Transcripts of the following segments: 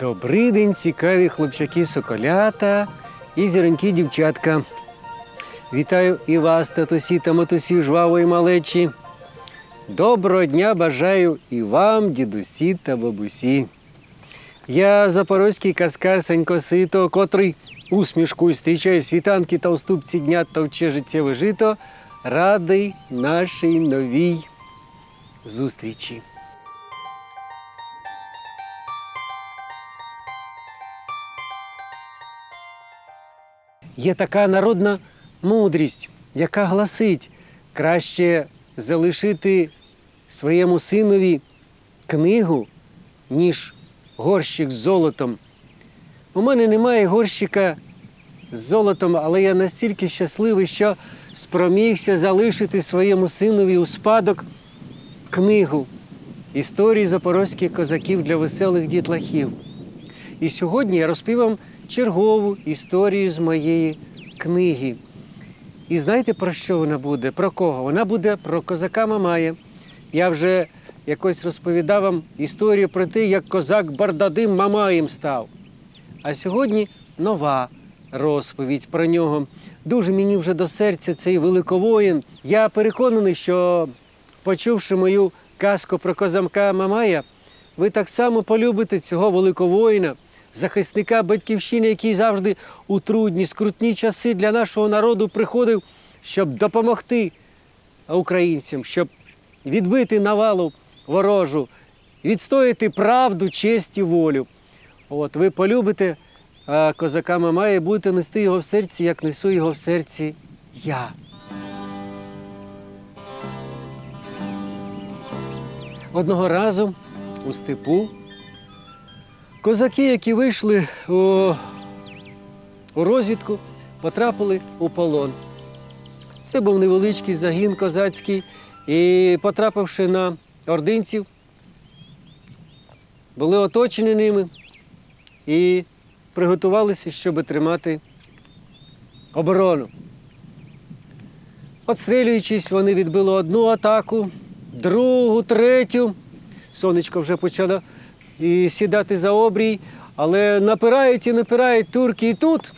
Добрий день, цікаві хлопчаки соколята і зіронькі дівчатка. Вітаю і вас, татусі та матусі жвавої малечі. Доброго дня бажаю і вам, дідусі та бабусі. Я запорозький каскар Санько Сито, котрий усмішкою зустрічає світанки та уступці дня та вче життєве жито, радий нашій новій зустрічі. Є така народна мудрість, яка гласить, краще залишити своєму синові книгу, ніж горщик з золотом. У мене немає горщика з золотом, але я настільки щасливий, що спромігся залишити своєму синові у спадок книгу історії запорозьких козаків для веселих дітлахів. І сьогодні я розповім чергову історію з моєї книги. І знаєте, про що вона буде? Про кого? Вона буде про козака Мамая. Я вже якось розповідав вам історію про те, як козак Бардадим Мамаєм став. А сьогодні нова розповідь про нього. Дуже мені вже до серця цей великовоїн. Я переконаний, що почувши мою казку про козамка Мамая, ви так само полюбите цього великовоїна, захисника батьківщини, який завжди у трудні, скрутні часи для нашого народу приходив, щоб допомогти українцям, щоб відбити навалу ворожу, відстояти правду, честь і волю. От ви полюбите а козака Мамая і будете нести його в серці, як несу його в серці я. Одного разу у степу козаки, які вийшли у, у розвідку, потрапили у полон. Це був невеличкий загін козацький, і потрапивши на ординців, були оточені ними і приготувалися, щоб тримати оборону. Отстрілюючись, вони відбили одну атаку, другу, третю. Сонечко вже почало і сідати за обрій, але напирають і напирають турки. І тут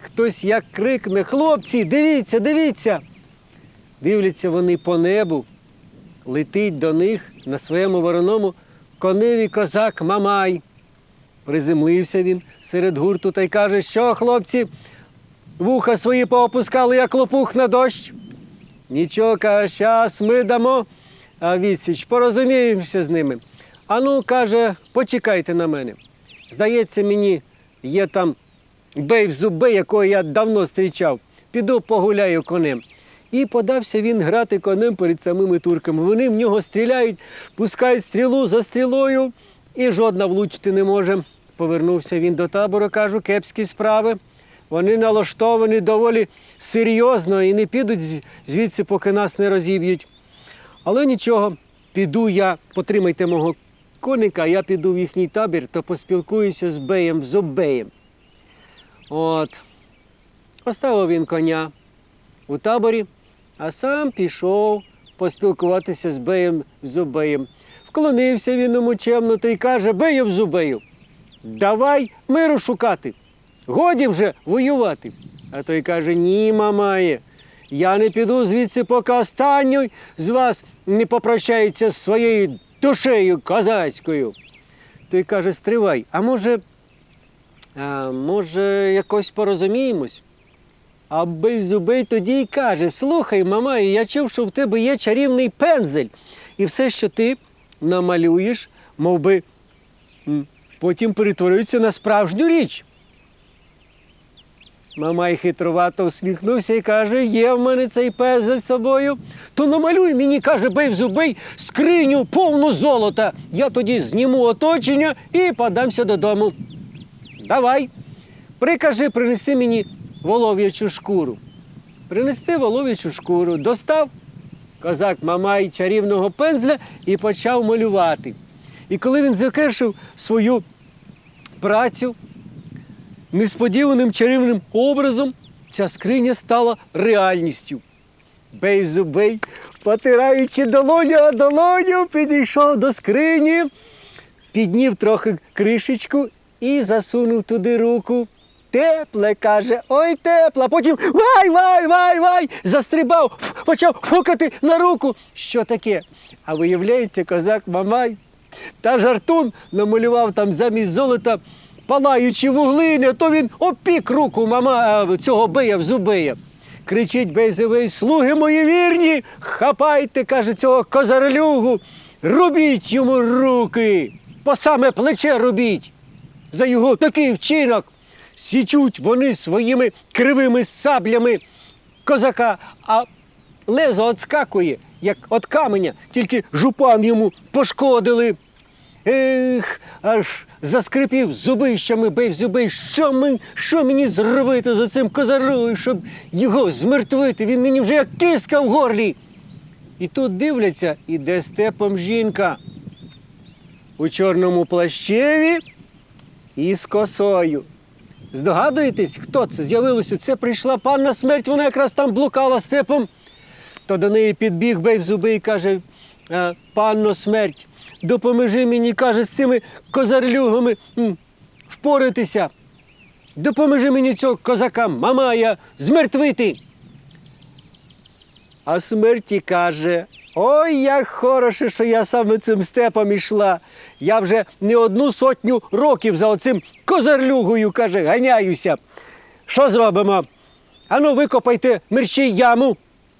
хтось як крикне: хлопці, дивіться, дивіться! Дивляться вони по небу, летить до них на своєму вороному коневі козак Мамай. Приземлився він серед гурту та й каже, що хлопці, вуха свої поопускали, як лопух на дощ. Нічого, каже, щас ми дамо а, відсіч, порозуміємося з ними. А ну, каже, почекайте на мене. Здається, мені є там бей в зуби, якого я давно зустрічав. Піду погуляю конем. І подався він грати конем перед самими турками. Вони в нього стріляють, пускають стрілу за стрілою, і жодна влучити не може. Повернувся він до табору, кажу, кепські справи. Вони налаштовані доволі серйозно і не підуть звідси, поки нас не розіб'ють. Але нічого, піду я, потримайте мого коника, я піду в їхній табір та поспілкуюся з Беєм Зобеєм. От. Поставив він коня у таборі, а сам пішов поспілкуватися з Беєм Зубеєм. Вклонився він йому чемно та й каже: Беєв Зубею, давай миру шукати. Годі вже воювати. А той каже: Ні, мамає, я не піду звідси, поки останній з вас не попрощається з своєю душею козацькою. Той каже: Стривай, а може, а, може, якось порозуміємось? А Бейзубей тоді й каже: Слухай, мамаю, я чув, що в тебе є чарівний пензель. І все, що ти намалюєш, мов би, потім перетворюється на справжню річ. Мамай хитрувато усміхнувся і каже: є в мене цей пензель з собою. То намалюй мені, каже, бей зубий, скриню повну золота. Я тоді зніму оточення і подамся додому. Давай, прикажи принести мені волов'ячу шкуру. Принести волов'ячу шкуру, достав козак Мамай чарівного пензля і почав малювати. І коли він завершив свою працю, несподіваним чарівним образом ця скриня стала реальністю. Бей-зубей, потираючи долоню, а долоню, підійшов до скрині, піднів трохи кришечку і засунув туди руку. Тепле, каже, ой тепла. Потім вай, вай, вай, вай. Застрибав, почав фукати на руку. Що таке? А виявляється, козак Мамай та жартун намалював там замість золота палаючі вуглини, а то він опік руку мама цього бия в зубия. Кричить Бейзевей, слуги мої вірні, хапайте, каже, цього козарлюгу, рубіть йому руки, по саме плече рубіть за його такий вчинок. Січуть вони своїми кривими саблями козака, а лезо отскакує, як от каменя, тільки жупан йому пошкодили. Ех, аж заскрипів зубищами, бив зуби. Що, ми, що мені зробити з оцим козарою, щоб його змертвити? Він мені вже як киска в горлі. І тут дивляться, іде степом жінка у чорному плащеві і з косою. Здогадуєтесь, хто це з'явилося? Це прийшла панна смерть, вона якраз там блукала степом. То до неї підбіг бей зуби і каже: «Е, панно смерть, допоможи мені, каже, з цими козарлюгами впоратися. Допоможи мені цього козака Мамая змертвити. А смерті каже: Ой, як хороше, що я саме цим степом ішла. Я вже не одну сотню років за оцим козарлюгою, каже, ганяюся. Що зробимо? Ану, викопайте мерщій яму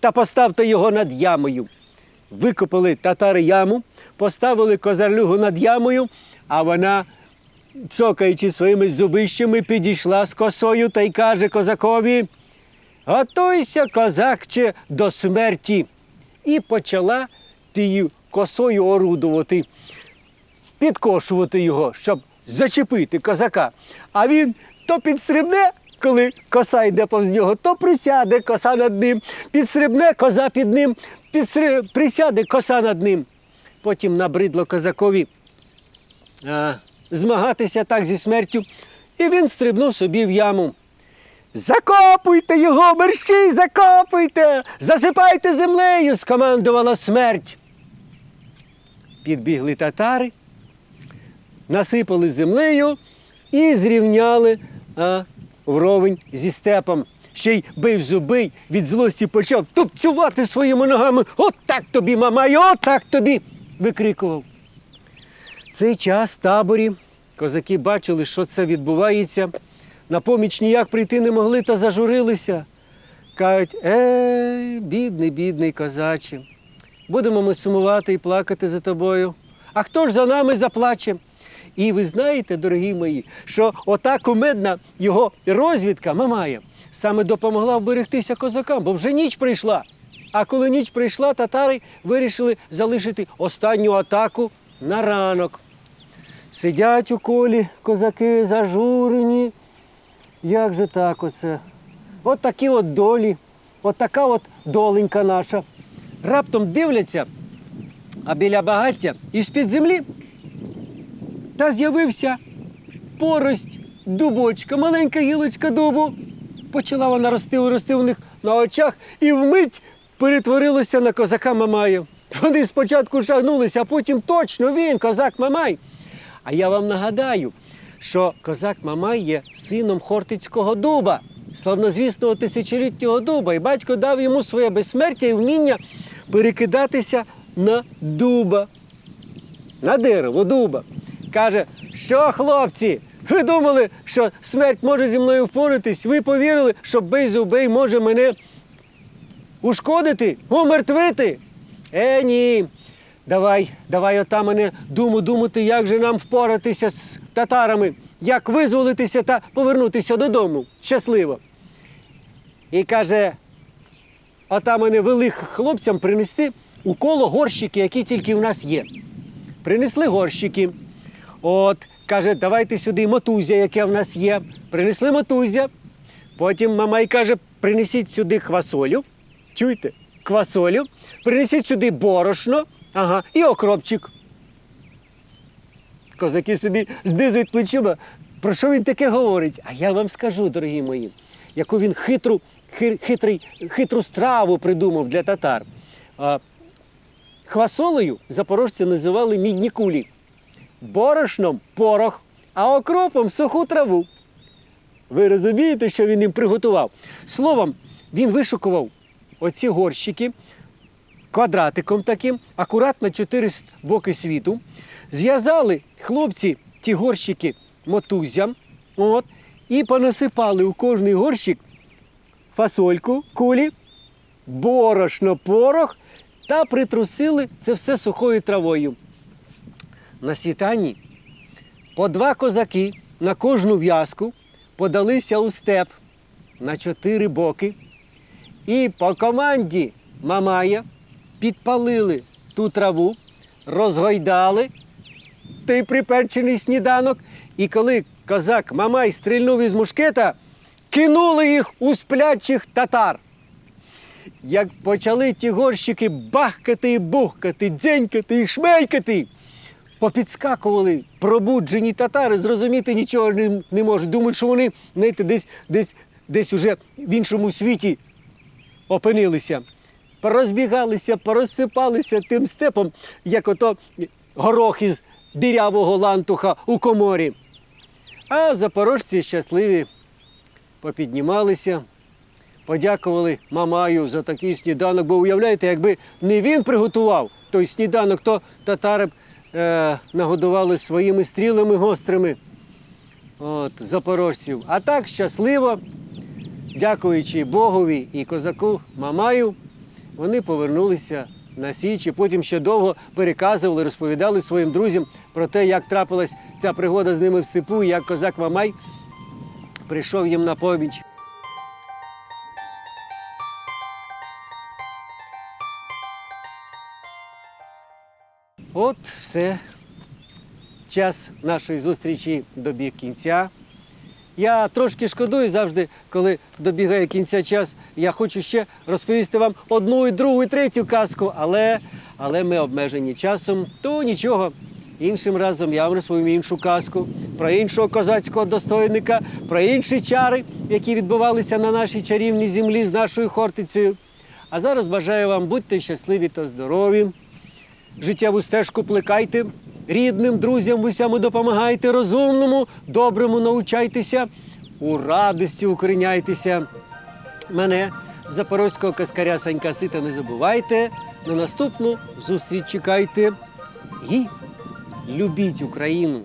та поставте його над ямою. Викопали татари яму, поставили козарлюгу над ямою, а вона, цокаючи своїми зубищами, підійшла з косою та й каже козакові. Готуйся, козакче, до смерті. І почала тією косою орудувати, підкошувати його, щоб зачепити козака. А він то підстрибне, коли коса йде повз нього, то присяде коса над ним, підстрибне коза під ним, підсри... присяде коса над ним. Потім набридло козакові а, змагатися так зі смертю, і він стрибнув собі в яму. Закопуйте його, мерщій, закопуйте! Засипайте землею, скомандувала смерть. Підбігли татари, насипали землею і зрівняли а, вровень зі степом. Ще й бив зуби, від злості почав тупцювати своїми ногами. От так тобі, мамай, от так тобі. Викрикував. Цей час в таборі козаки бачили, що це відбувається. На поміч ніяк прийти не могли та зажурилися. Кажуть, ей, бідний, бідний козаче, будемо ми сумувати і плакати за тобою. А хто ж за нами заплаче? І ви знаєте, дорогі мої, що ота кумедна його розвідка Мамая саме допомогла вберегтися козакам, бо вже ніч прийшла. А коли ніч прийшла, татари вирішили залишити останню атаку на ранок. Сидять у колі козаки зажурені. Як же так оце? От такі от долі, от така от доленька наша. Раптом дивляться, а біля багаття із-під землі та з'явився порость дубочка, маленька гілочка дубу. Почала вона рости, рости у них на очах і вмить перетворилася на козака Мамая. Вони спочатку шагнулися, а потім точно він, козак Мамай. А я вам нагадаю, що козак Мамай є сином Хортицького дуба, славнозвісного тисячолітнього дуба. І батько дав йому своє безсмертя і вміння перекидатися на дуба, на дерево дуба. Каже, що хлопці, ви думали, що смерть може зі мною впоратись? Ви повірили, що Бейзубей може мене ушкодити, умертвити? Е, ні. Давай, давай ота мене думу думати, як же нам впоратися з татарами, як визволитися та повернутися додому щасливо. І каже, ота мене велих хлопцям принести у коло горщики, які тільки в нас є. Принесли горщики. От, каже, давайте сюди мотузя, яке в нас є. Принесли мотузя. Потім мамай каже, принесіть сюди квасолю. Чуєте? Квасолю. Принесіть сюди борошно, ага, і окропчик. Козаки собі знизують плечима. Про що він таке говорить? А я вам скажу, дорогі мої, яку він хитру, хи- хитрий, хитру страву придумав для татар. А, Хвасолою запорожці називали мідні кулі, борошном порох, а окропом суху траву. Ви розумієте, що він їм приготував? Словом, він вишукував оці горщики квадратиком таким, акуратно чотири боки світу. Зв'язали хлопці ті горщики мотузям, от, і понасипали у кожний горщик фасольку, кулі, борошно, порох та притрусили це все сухою травою. На світанні по два козаки на кожну в'язку подалися у степ на чотири боки. І по команді Мамая підпалили ту траву, розгойдали той приперчений сніданок. І коли козак Мамай стрільнув із мушкета, кинули їх у сплячих татар. Як почали ті горщики бахкати і бухкати, дзенькати і шмелькати, попідскакували пробуджені татари, зрозуміти нічого не, не можуть. Думають, що вони знаєте, десь, десь, десь уже в іншому світі опинилися. Порозбігалися, порозсипалися тим степом, як ото горох із дирявого лантуха у коморі. А запорожці щасливі попіднімалися, подякували Мамаю за такий сніданок, бо уявляєте, якби не він приготував той сніданок, то татари б е, нагодували своїми стрілами гострими от, запорожців. А так щасливо, дякуючи Богові і козаку Мамаю, вони повернулися на Січ і потім ще довго переказували, розповідали своїм друзям про те, як трапилась ця пригода з ними в степу, і як козак Мамай прийшов їм на поміч. От все. Час нашої зустрічі добіг кінця. Я трошки шкодую завжди, коли добігає кінця час. Я хочу ще розповісти вам одну, і другу, і третю казку, але, але ми обмежені часом, то нічого. Іншим разом я вам розповім іншу казку про іншого козацького достойника, про інші чари, які відбувалися на нашій чарівній землі з нашою хортицею. А зараз бажаю вам будьте щасливі та здорові життєву стежку плекайте, рідним, друзям усьому допомагайте, розумному, доброму научайтеся, у радості укоріняйтеся. Мене, запорозького каскаря Санька Сита, не забувайте. На наступну зустріч чекайте і любіть Україну.